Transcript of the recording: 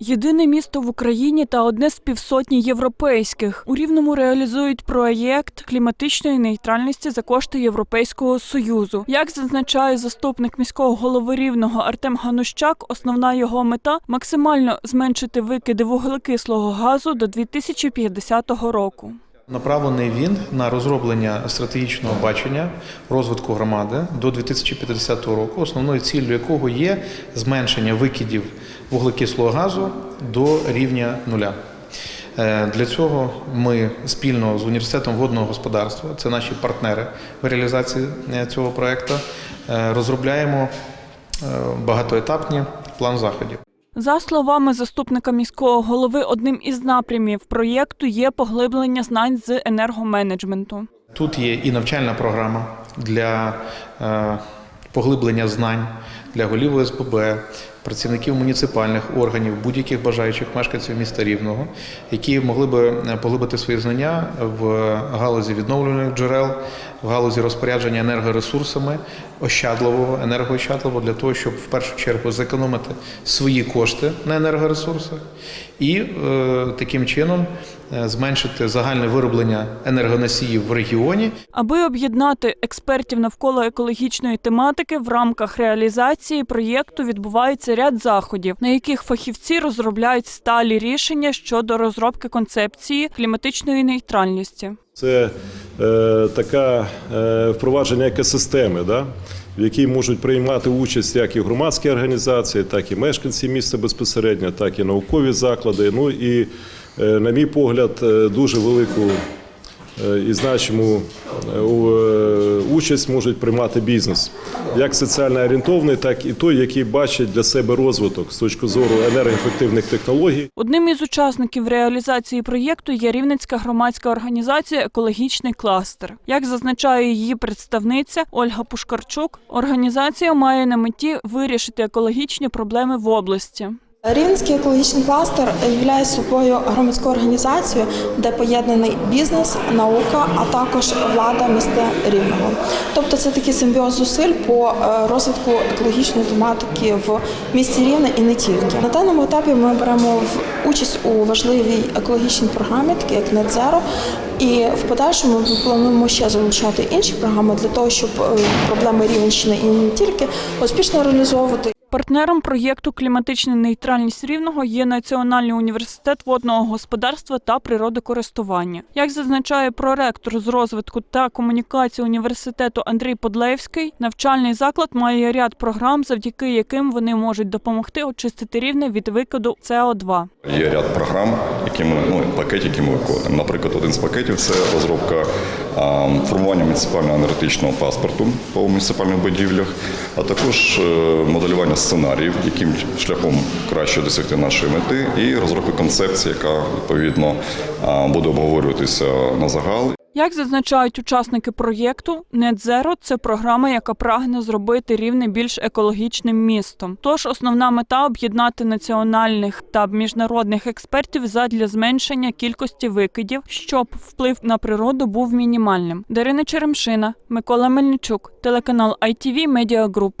Єдине місто в Україні та одне з півсотні європейських. У Рівному реалізують проєкт кліматичної нейтральності за кошти Європейського союзу. Як зазначає заступник міського голови Рівного Артем Ганущак, основна його мета максимально зменшити викиди вуглекислого газу до 2050 року. Направлений він на розроблення стратегічного бачення розвитку громади до 2050 року, основною ціллю якого є зменшення викидів вуглекислого газу до рівня нуля. Е, Для цього ми спільно з університетом водного господарства, це наші партнери в реалізації е, цього проекту, е, розробляємо багатоетапні план заходів. За словами заступника міського голови, одним із напрямів проєкту є поглиблення знань з енергоменеджменту. Тут є і навчальна програма для е, поглиблення знань для голів ОСББ, працівників муніципальних органів, будь-яких бажаючих мешканців міста Рівного, які могли би е, поглибити свої знання в галузі відновлюваних джерел, в галузі розпорядження енергоресурсами, ощадливого, енергоощадливого, для того, щоб в першу чергу зекономити свої кошти на енергоресурсах і е, таким чином е, зменшити загальне вироблення енергоносіїв в регіоні Аби об'єднати експертів навколо екологічної тематики, в рамках реалізації проєкту відбувається ряд заходів, на яких фахівці розробляють сталі рішення щодо розробки концепції кліматичної нейтральності. Це е, така е, впровадження екосистеми, да, в якій можуть приймати участь як і громадські організації, так і мешканці міста безпосередньо, так і наукові заклади. Ну і, е, на мій погляд, е, дуже велику і значиму е, е, участь можуть приймати бізнес, як соціально орієнтований, так і той, який бачить для себе розвиток з точки зору енергоефективних технологій. Одним із учасників реалізації проєкту є Рівненська громадська організація Екологічний кластер. Як зазначає її представниця Ольга Пушкарчук, організація має на меті вирішити екологічні проблеми в області. Рівненський екологічний кластер є собою громадською організацією, де поєднаний бізнес, наука, а також влада міста Рівного. Тобто це такий симбіоз зусиль по е, розвитку екологічної тематики в місті Рівне і не тільки. На даному етапі ми беремо участь у важливій екологічній програмі, такі як NetZero, і в подальшому ми плануємо ще залучати інші програми для того, щоб е, проблеми Рівненщини і не тільки успішно реалізовувати. Партнером проєкту Кліматична нейтральність рівного є Національний університет водного господарства та природокористування. Як зазначає проректор з розвитку та комунікації університету Андрій Подлевський, навчальний заклад має ряд програм, завдяки яким вони можуть допомогти очистити рівне від викиду СО2. Є ряд програм, які ми ну пакетів, які ми виконуємо. Наприклад, один з пакетів це розробка формування муніципального енергетичного паспорту по муніципальних будівлях, а також е, моделювання сценаріїв, яким шляхом краще досягти нашої мети, і розробка концепції, яка відповідно буде обговорюватися на загал. Як зазначають учасники проєкту, NetZero – це програма, яка прагне зробити рівне більш екологічним містом. Тож основна мета об'єднати національних та міжнародних експертів задля зменшення кількості викидів, щоб вплив на природу був мінімальним. Дарина Черемшина, Микола Мельничук, телеканал ITV Media Group.